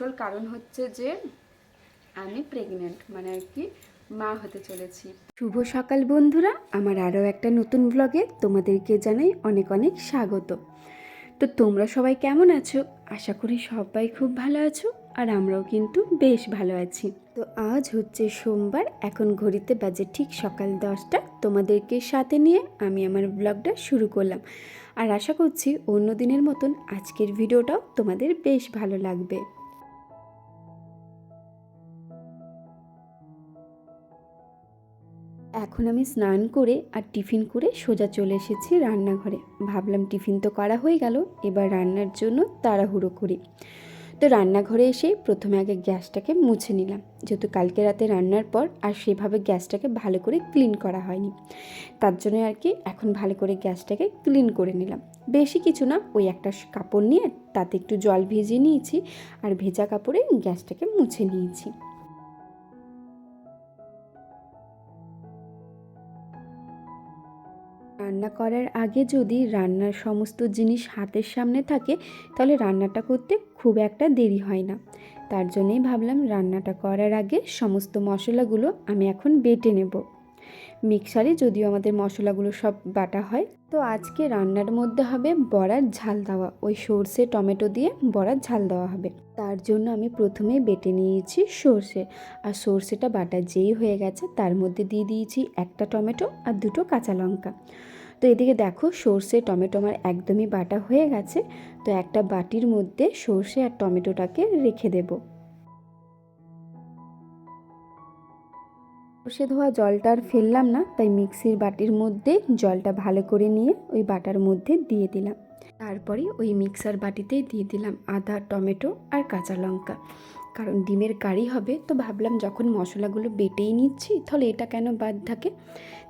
আসল কারণ হচ্ছে যে আমি প্রেগনেন্ট মানে আর কি মা হতে চলেছি। শুভ সকাল বন্ধুরা, আমার আরও একটা নতুন ব্লগে তোমাদেরকে জানাই অনেক অনেক স্বাগত। তো তোমরা সবাই কেমন আছো? আশা করি সবাই খুব ভালো আছো, আর আমরাও কিন্তু বেশ ভালো আছি। তো আজ হচ্ছে সোমবার, এখন ঘড়িতে বাজে ঠিক সকাল দশটা। তোমাদেরকে সাথে নিয়ে আমি আমার ব্লগটা শুরু করলাম। আর আশা করছি অন্য দিনের মতন আজকের ভিডিওটাও তোমাদের বেশ ভালো লাগবে। এখন আমি স্নান করে আর টিফিন করে সোজা চলে এসেছি রান্নাঘরে। ভাবলাম টিফিন তো করা হয়ে গেল, এবার রান্নার জন্য তাড়াহুড়ো করি। তো রান্নাঘরে এসে প্রথমে আগে গ্যাসটাকে মুছে নিলাম। যেহেতু কালকে রাতে রান্নার পর আর সেভাবে গ্যাসটাকে ভালো করে ক্লিন করা হয়নি। তার জন্য আর কি এখন ভালো করে গ্যাসটাকে ক্লিন করে নিলাম। বেশি কিছু না, ওই একটা কাপড় নিয়ে তাতে একটু জল ভিজিয়ে নিয়েছি আর ভেজা কাপড়ে গ্যাসটাকে মুছে নিয়েছি। রান্না করার আগে যদি রান্নার সমস্ত জিনিস হাতের সামনে থাকে, তাহলে রান্নাটা করতে খুব একটা দেরি হয় না। তার জন্যই ভাবলাম রান্নাটা করার আগে সমস্ত মশলাগুলো আমি এখন বেটে নেব। মিক্সারে যদিও আমাদের মশলাগুলো সব বাটা হয়, তো আজকে রান্নার মধ্যে হবে বড়ার ঝাল দেওয়া। ওই সর্ষে, টমেটো দিয়ে বড়ার ঝাল দেওয়া হবে। তার জন্য আমি প্রথমে বেটে নিয়েছি সর্ষে। আর সর্ষেটা বাটা যেই হয়ে গেছে, তার মধ্যে দিয়ে দিয়েছি একটা টমেটো আর দুটো কাঁচা লঙ্কা। তো এদিকে দেখো সর্ষে টমেটো আমার একদমই বাটা হয়ে গেছে, তো একটা বাটির মধ্যে সর্ষে আর টমেটোটাকে রেখে দেব। সর্ষে ধোয়া জলটা আর ফেললাম না, তাই মিক্সির বাটির মধ্যে জলটা ভালো করে নিয়ে ওই বাটার মধ্যে দিয়ে দিলাম। তারপরে ওই মিক্সার বাটিতেই দিয়ে দিলাম আদা, টমেটো আর কাঁচা লঙ্কা। কারণ ডিমের কারি হবে, তো ভাবলাম যখন মশলাগুলো বেটেই নিচ্ছি, তাহলে এটা কেন বাদ থাকে?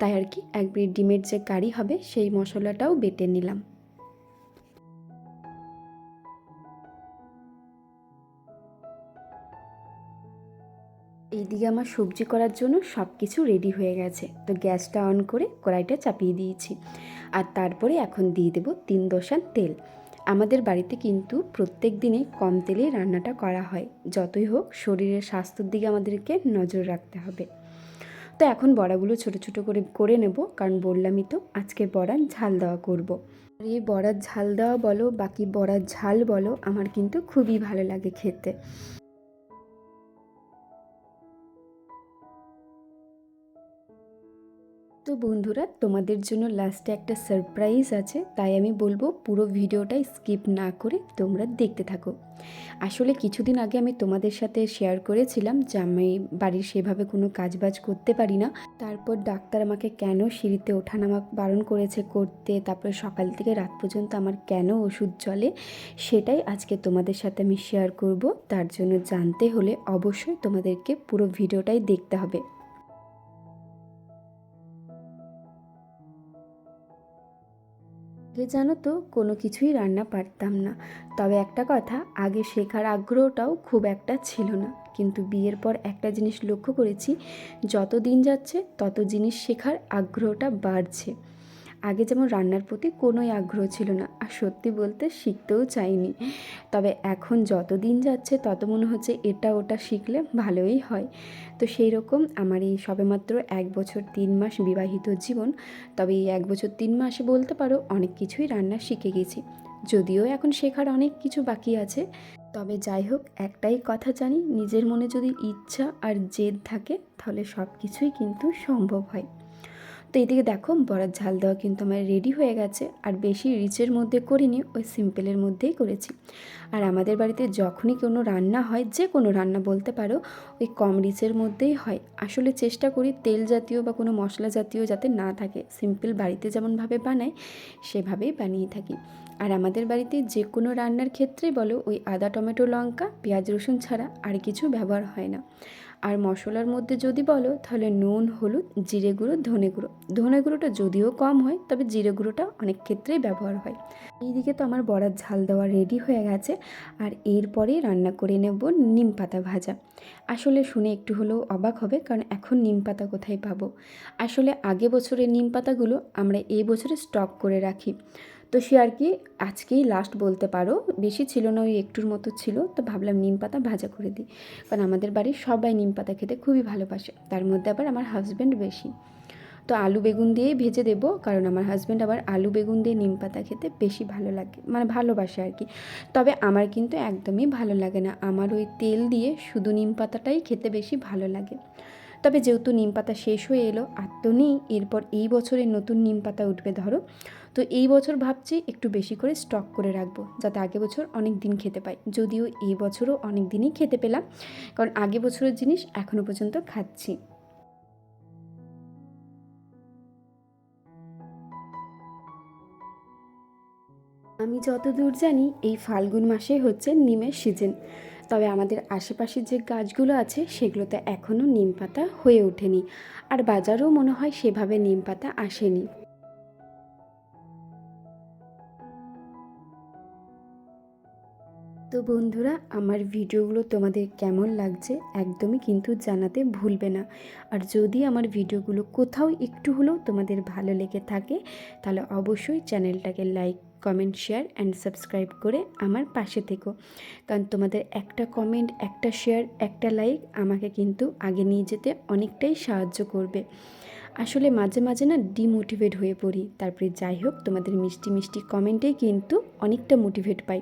তাই আর কি একবার ডিমের যে কারি হবে, সেই মশলাটাও বেটে নিলাম। এইদিকে আমার সবজি করার জন্য সব কিছু রেডি হয়ে গেছে, তো গ্যাসটা অন করে কড়াইটা চাপিয়ে দিয়েছি। আর তারপরে এখন দিয়ে দেবো তিন দোসান তেল। আমাদের বাড়িতে কিন্তু প্রত্যেক দিনই কম তেলে রান্নাটা করা হয়। যতই হোক, শরীরের স্বাস্থ্যের দিকে আমাদেরকে নজর রাখতে হবে। তো এখন বড়াগুলো ছোট ছোট করে করে নেব, কারণ বললামই তো, আজকে বড়ার ঝাল দেওয়া করব। আর এই বড়ার ঝাল দেওয়া বলো, বাকি বড়ার ঝাল বলো, আমার কিন্তু খুবই ভালো লাগে খেতে। তো বন্ধুরা, তোমাদের জন্য লাস্টে একটা সারপ্রাইজ আছে, তাই আমি বলব পুরো ভিডিওটাই স্কিপ না করে তোমরা দেখতে থাকো। আসলে কিছুদিন আগে আমি তোমাদের সাথে শেয়ার করেছিলাম যে আমি বাড়ির সেভাবে কোনো কাজবাজ করতে পারি না। তারপর ডাক্তার আমাকে কেন সিঁড়িতে ওঠানামা বারণ করেছে করতে, তারপরে সকাল থেকে রাত পর্যন্ত আমার কেন ওষুধ চলে, সেটাই আজকে তোমাদের সাথে আমি শেয়ার করব। তার জন্য জানতে হলে অবশ্যই তোমাদেরকে পুরো ভিডিওটাই দেখতে হবে। আগে জানো তো, কোনো কিছুই রান্না পারতাম না। তবে একটা কথা, আগে শেখার আগ্রহটাও খুব একটা ছিল না। কিন্তু বিয়ের পর একটা জিনিস লক্ষ্য করেছি যত দিন যাচ্ছে তত জিনিস শেখার আগ্রহটা বাড়ছে। আগে যেমন রান্নার প্রতি কোনোই আগ্রহ ছিল না, আর সত্যি বলতে শিখতেও চাইনি। তবে এখন যত দিন যাচ্ছে, তত মনে হচ্ছে এটা ওটা শিখলে ভালোই হয়। তো সেই রকম আমার এই সবেমাত্র এক বছর তিন মাস বিবাহিত জীবন, তবে এই এক বছর তিন মাসে বলতে পারো অনেক কিছুই রান্না শিখে গেছি। যদিও এখন শেখার অনেক কিছু বাকি আছে, তবে যাই হোক, একটাই কথা জানি, নিজের মনে যদি ইচ্ছা আর জেদ থাকে, তাহলে সব কিছুই কিন্তু সম্ভব হয়। তো এদিকে দেখো, বড়ার ঝাল দেওয়া কিন্তু আমার রেডি হয়ে গেছে। আর বেশি রিচের মধ্যে করিনি, ওই সিম্পলের মধ্যেই করেছি। আর আমাদের বাড়িতে যখনই কোনো রান্না হয়, যে কোনো রান্না বলতে পারো, ওই কম রিচের মধ্যেই হয়। আসলে চেষ্টা করি তেল জাতীয় বা কোনো মশলা জাতীয় যাতে না থাকে। সিম্পল বাড়িতে যেমনভাবে বানাই, সেভাবেই বানিয়ে থাকি। আর আমাদের বাড়িতে যে কোনো রান্নার ক্ষেত্রেই বলো, ওই আদা, টমেটো, লঙ্কা, পেঁয়াজ, রসুন ছাড়া আর কিছু ব্যবহার হয় না। আর মশলার মধ্যে যদি বলো, তাহলে নুন, হলুদ, জিরে গুঁড়ো, ধনে গুঁড়ো। ধনে গুঁড়োটা যদিও কম হয়, তবে জিরে গুঁড়োটা অনেক ক্ষেত্রেই ব্যবহার হয়। এইদিকে তো আমার বড়ার ঝাল দেওয়া রেডি হয়ে গেছে, আর এরপরেই রান্না করে নেব নিম পাতা ভাজা। আসলে শুনে একটু হলেও অবাক হবে, কারণ এখন নিম পাতা কোথায় পাবো? আসলে আগে বছরের নিম পাতাগুলো আমরা এই বছরে স্টক করে রাখি। তো সে আর কি আজকেই লাস্ট বলতে পারো, বেশি ছিল না, ওই একটুর মতো ছিল, তো ভাবলাম নিম পাতা ভাজা করে দিই। কারণ আমাদের বাড়ির সবাই নিম পাতা খেতে খুবই ভালোবাসে, তার মধ্যে আবার আমার হাজব্যান্ড বেশি। তো আলু বেগুন দিয়েই ভেজে দেব, কারণ আমার হাজব্যান্ড আবার আলু বেগুন দিয়ে নিম পাতা খেতে বেশি ভালো লাগে মানে ভালোবাসে আর কি। তবে আমার কিন্তু একদমই ভালো লাগে না, আমার ওই তেল দিয়ে শুধু নিম পাতাটাই খেতে বেশি ভালো লাগে। তবে যেহেতু নিম পাতা শেষ হয়ে এলো, আর তো নেই, এরপর এই বছরের নতুন নিম পাতা উঠবে ধরো তো এই বছর ভাবছি একটু বেশি করে স্টক করে রাখব, যাতে আগে বছর অনেক দিন খেতে পাই। যদিও এই বছরও অনেক দিনই খেতে পেলাম, কারণ আগে বছরের জিনিস এখনও পর্যন্ত খাচ্ছি। আমি যতদূর জানি, এই ফাল্গুন মাসেই হচ্ছে নিমের সিজন তবে আমাদের আশেপাশে যে গাছগুলো আছে, সেগুলোতে এখনও নিম পাতা হয়ে ওঠেনি। আর বাজারেও মনে হয় সেভাবে নিম পাতা আসেনি। তো বন্ধুরা, আমার ভিডিওগুলো তোমাদের কেমন লাগছে একদমই কিন্তু জানাতে ভুলবে না। আর যদি আমার ভিডিওগুলো কোথাও একটু হলেও তোমাদের ভালো লেগে থাকে, তাহলে অবশ্যই চ্যানেলটাকে like, comment, share and subscribe করে আমার পাশে থেকো। কারণ তোমাদের একটা কমেন্ট, একটা শেয়ার, একটা লাইক আমাকে কিন্তু আগে নিয়ে যেতে অনেকটাই সাহায্য করবে। আসলে মাঝে মাঝে না ডিমোটিভেট হয়ে পড়ি, তারপরে যাই হোক তোমাদের মিষ্টি মিষ্টি কমেন্টেই কিন্তু অনেকটা মোটিভেট পাই।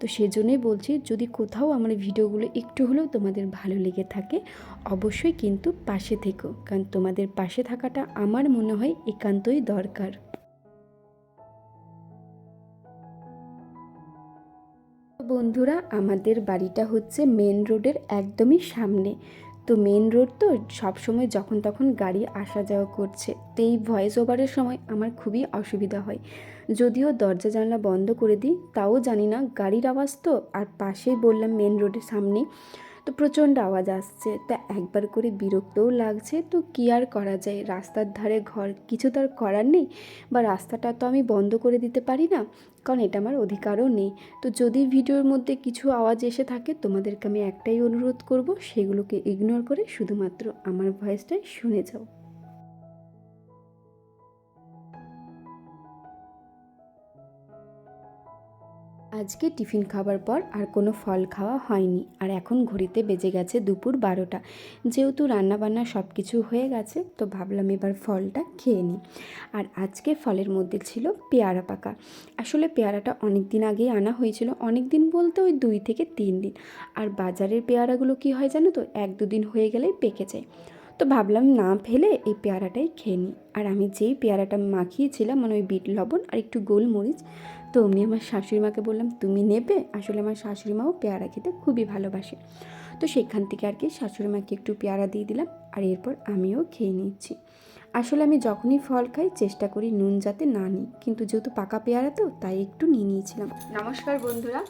তো সেজন্যই বলছি, যদি কোথাও আমার ভিডিওগুলো একটু হলেও তোমাদের ভালো লেগে থাকে, অবশ্যই কিন্তু পাশে থেকো, কারণ তোমাদের পাশে থাকাটা আমার মনে হয় একান্তই দরকার। বন্ধুরা, আমাদের বাড়িটা হচ্ছে মেন রোডের একদমই সামনে। তো মেন রোড তো সবসময় যখন তখন গাড়ি আসা যাওয়া করছে। তো এই ভয়েস ওভারের সময় আমার খুবই অসুবিধা হয়। যদিও দরজা জানলা বন্ধ করে দিই, তাও জানি না গাড়ির আওয়াজ তো। আর পাশেই বললাম মেন রোডের সামনে তো প্রচণ্ড আওয়াজ আসছে। তা একবার করে বিরক্তও লাগছে। তো কী আর করা যায়? রাস্তার ধারে ঘর কিছু তো আর করার নেই বা রাস্তাটা তো আমি বন্ধ করে দিতে পারি না, কারণ এটা আমার অধিকারও নেই। তো যদি ভিডিওর মধ্যে কিছু আওয়াজ এসে থাকে, তোমাদেরকে আমি একটাই অনুরোধ করব, সেগুলোকে ইগনোর করে শুধুমাত্র আমার ভয়েসটাই শুনে যাও। আজকে টিফিন খাবার পর আর কোনো ফল খাওয়া হয়নি। আর এখন ঘড়িতে বেজে গেছে দুপুর বারোটা। যেহেতু রান্নাবান্না সব কিছু হয়ে গেছে, তো ভাবলাম এবার ফলটা খেয়ে নিই। আর আজকে ফলের মধ্যে ছিল পেয়ারা পাকা। আসলে পেয়ারাটা অনেক দিন আগেই আনা হয়েছিল অনেক দিন বলতে ওই দুই থেকে তিন দিন। আর বাজারের পেয়ারাগুলো কি হয় জানো তো, এক দুদিন হয়ে গেলেই পেকে যায়। তো ভাবলাম না ফেলে এই পেয়ারাটাই খেয়ে নিই। আর আমি যেই পেয়ারাটা মাখিয়েছিলাম মানে ওই বিট লবণ আর একটু গোলমরিচ তো আমি আমার শাশুড়ি মাকে বললাম, তুমি নেবে? আসলে আমার শাশুড়ি মাও পেয়ারা খেতে খুবই ভালোবাসে। তো সেখান থেকে আর কি শাশুড়ি মাকে একটু পেয়ারা দিয়ে দিলাম আর এরপর আমিও খেয়ে নিচ্ছি। আসলে আমি যখনই ফল খাই চেষ্টা করি নুন যাতে না নিই। কিন্তু যেহেতু পাকা পেয়ারা তো তাই একটু নিয়ে নিয়েছিলাম। নমস্কার বন্ধুরা।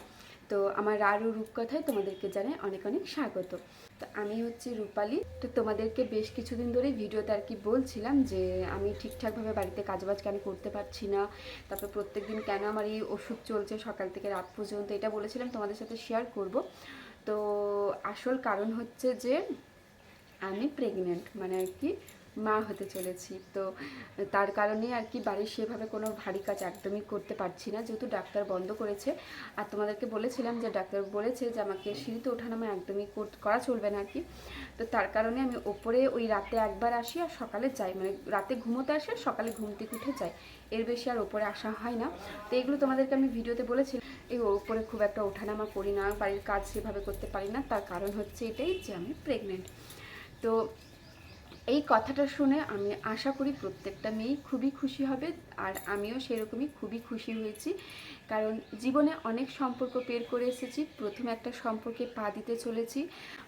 তো আমার আরও রূপকথায় তোমাদেরকে জানাই অনেক অনেক স্বাগত। তো আমি হচ্ছে রূপালি। তো তোমাদেরকে বেশ কিছুদিন ধরেই ভিডিওতে আর কি বলছিলাম যে আমি ঠিকঠাকভাবে বাড়িতে কাজবাজ কেন করতে পারছি না, তারপর প্রত্যেক দিন কেন আমার এই ওষুধ চলছে সকাল থেকে রাত পর্যন্ত এটা বলেছিলাম তোমাদের সাথে শেয়ার করব। তো আসল কারণ হচ্ছে যে আমি প্রেগনেন্ট মানে আর কি মা হতে চলেছি। তো তার কারণে আর কি বাড়ির সেভাবে কোনো ভারী কাজ একদমই করতে পারছি না। যেহেতু ডাক্তার বন্ধ করেছে। আর তোমাদেরকে বলেছিলাম যে ডাক্তার বলেছে যে আমাকে সিঁড়িতে ওঠানামা একদমই করা চলবে না আর কি। তো তার কারণে আমি ওপরে ওই রাতে একবার আসি আর সকালে যাই। মানে রাতে ঘুমোতে আসি আর সকালে ঘুম থেকে উঠে যাই। এর বেশি আর ওপরে আসা হয় না। তো এগুলো তোমাদেরকে আমি ভিডিওতে বলেছি। এই ওপরে খুব একটা ওঠানামা করি না। বাড়ির কাজ সেভাবে করতে পারি না। তার কারণ হচ্ছে এটাই যে আমি প্রেগনেন্ট তো এই কথাটা শুনে আমি আশা করি প্রত্যেকটা মেয়েই খুবই খুশি হবে আর আমিও সেরকমই খুবই খুশি হয়েছি। কারণ জীবনে অনেক সম্পর্ক পের করে এসেছি, প্রথমে একটা সম্পর্কে পা দিতে চলেছি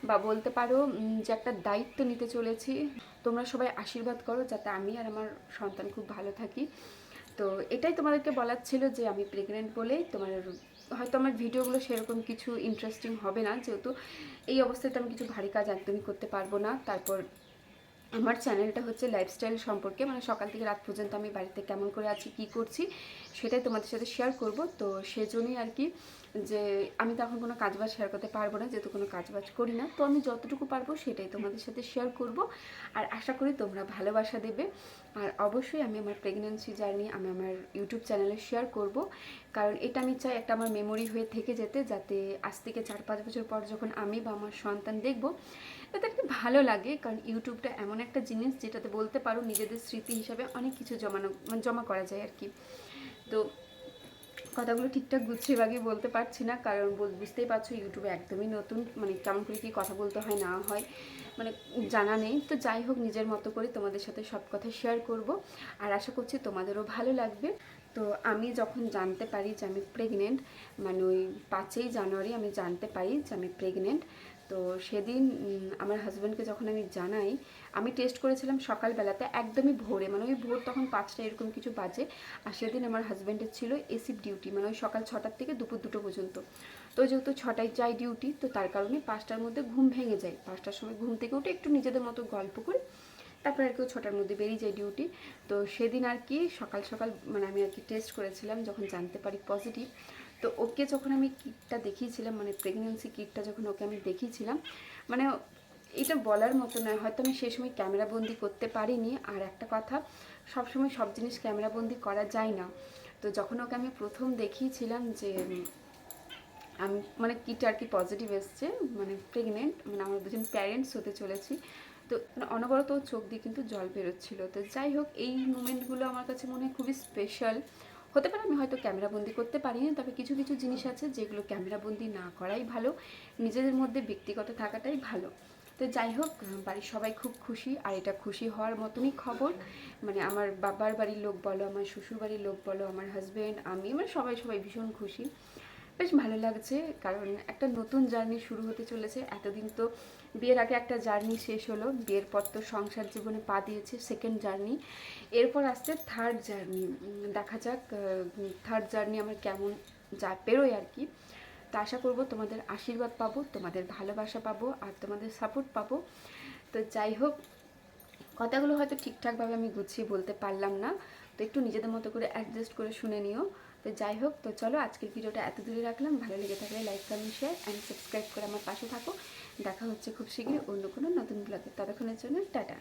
বা বলতে পারো যে একটা দায়িত্ব নিতে চলেছি। তোমরা সবাই আশীর্বাদ করো যাতে আমি আর আমার সন্তান খুব ভালো থাকি। তো এটাই তোমাদেরকে বলার ছিল যে আমি প্রেগনেন্ট বলেই তোমার, হয়তো আমার ভিডিওগুলো সেরকম কিছু ইন্টারেস্টিং হবে না, যেহেতু এই অবস্থায় তো আমি কিছু ভারী কাজ একদমই করতে পারব না। তারপর আমার চ্যানেলটা হচ্ছে লাইফস্টাইল সম্পর্কে মানে সকাল থেকে রাত পর্যন্ত আমি বাড়িতে কেমন করে আছি, কি করছি, সেটাই তোমাদের সাথে শেয়ার করব। তো সেজন্যই আর কি যে আমি তো এখন কোনো কাজবাজ শেয়ার করতে পারব না, যেহেতু কোনো কাজবাজ করি না। তো আমি যতটুকু পারব সেটাই তোমাদের সাথে শেয়ার করব। আর আশা করি তোমরা ভালোবাসা দেবে। আর অবশ্যই আমি আমার প্রেগনেন্সি জার্নি আমি আমার ইউটিউব চ্যানেলে শেয়ার করব। কারণ এটা আমি চাই একটা আমার মেমোরি হয়ে থেকে যেতে, যাতে আজ থেকে চার পাঁচ বছর পর যখন আমি বা আমার সন্তান দেখব একটু ভালো লাগে। কারণ ইউটিউবটা এমন একটা জিনিস যেটাতে বলতে পারো নিজেদের স্মৃতি হিসাবে অনেক কিছু জমানো মানে জমা করা যায় আর কি। তো কথাগুলো ঠিকঠাক গুছিয়ে বাগিয়ে বলতে পারছি না, কারণ বুঝতেই পারছ ইউটিউবে একদমই নতুন মানে কেমন করে কী কথা বলতে হয়, না হয় মানে জানা নেই। তো যাই হোক, নিজের মতো করে তোমাদের সাথে সব কথা শেয়ার করব। আর আশা করছি তোমাদেরও ভালো লাগবে। তো আমি যখন জানতে পারি যে আমি প্রেগনেন্ট মানে ওই পাঁচই জানুয়ারি আমি জানতে পারি যে আমি প্রেগনেন্ট তো সেদিন আমার হাজব্যান্ডকে যখন আমি জানাই, আমি টেস্ট করেছিলাম সকালবেলাতে একদমই ভোরে মানে ওই ভোর তখন পাঁচটা এরকম কিছু বাজে, আর সেদিন আমার হাজব্যান্ডের ছিল এসিপ ডিউটি মানে ওই সকাল ছটার থেকে দুপুর দুটো পর্যন্ত। তো যেহেতু ছটায় যাই ডিউটি তো তার কারণে পাঁচটার মধ্যে ঘুম ভেঙে যায়। পাঁচটার সময় ঘুম থেকে উঠে একটু নিজেদের মতো গল্প করি। তারপরে আর কি ছটার মধ্যে বেরিয়ে যায় ডিউটি তো সেদিন আর কি সকাল সকাল মানে আমি আর কি টেস্ট করেছিলাম যখন জানতে পারি পজিটিভ তো ওকে যখন আমি কিটটা দেখিয়েছিলাম মানে প্রেগনেন্সি কিটটা যখন ওকে আমি দেখিয়েছিলাম মানে এটা বলার মতো নয়, হয়তো আমি সেই সময় ক্যামেরাবন্দি করতে পারিনি, আর একটা কথা, সবসময় সব জিনিস ক্যামেরাবন্দি করা যায় না, তো যখন ওকে আমি প্রথম দেখিয়েছিলাম যে আমি মানে কিটা আর কি পজিটিভ এসছে মানে প্রেগনেন্ট মানে আমার দুজন প্যারেন্টস হতে চলেছি তো অনবরত চোখ দিয়ে কিন্তু জল বেরোচ্ছিল। তো যাই হোক, এই মুমেন্টগুলো আমার কাছে মনে হয় খুবই স্পেশাল হতে পারে আমি হয়তো ক্যামেরাবন্দি করতে পারিনি তবে কিছু কিছু জিনিস আছে যেগুলো ক্যামেরাবন্দি না করাই ভালো। নিজেদের মধ্যে ব্যক্তিগত থাকাটাই ভালো। তো যাই হোক, বাড়ির সবাই খুব খুশি, আর এটা খুশি হওয়ার মতনই খবর। মানে আমার বাবার বাড়ির লোক বলো, আমার শ্বশুর বাড়ির লোক বলো, আমার হাজব্যান্ড আমি মানে সবাই সবাই ভীষণ খুশি। বেশ ভালো লাগছে, কারণ একটা নতুন জার্নি শুরু হতে চলেছে। এতদিন তো বিয়ের আগে একটা জার্নি শেষ হলো। বিয়ের পর তো সংসার জীবনে পা দিয়েছে সেকেন্ড জার্নি। এরপর আসছে থার্ড জার্নি। দেখা যাক থার্ড জার্নি আমার কেমন যা পেরোয় আর কি। তা আশা করব তোমাদের আশীর্বাদ পাবো, তোমাদের ভালোবাসা পাবো আর তোমাদের সাপোর্ট পাবো। তো যাই হোক, কথাগুলো হয়তো ঠিকঠাকভাবে আমি গুছিয়ে বলতে পারলাম না। তো একটু নিজেদের মতো করে অ্যাডজাস্ট করে শুনে নিও। তো যাই হোক, তো চলো আজকের ভিডিওটা এত দূরে রাখলাম। ভালো লেগে থাকলে like comment share and subscribe করে আমার পাশে থাকো। দেখা হচ্ছে খুব শীঘ্রই অন্য কোনো নতুন ব্লগে ততক্ষণের জন্য টাটা।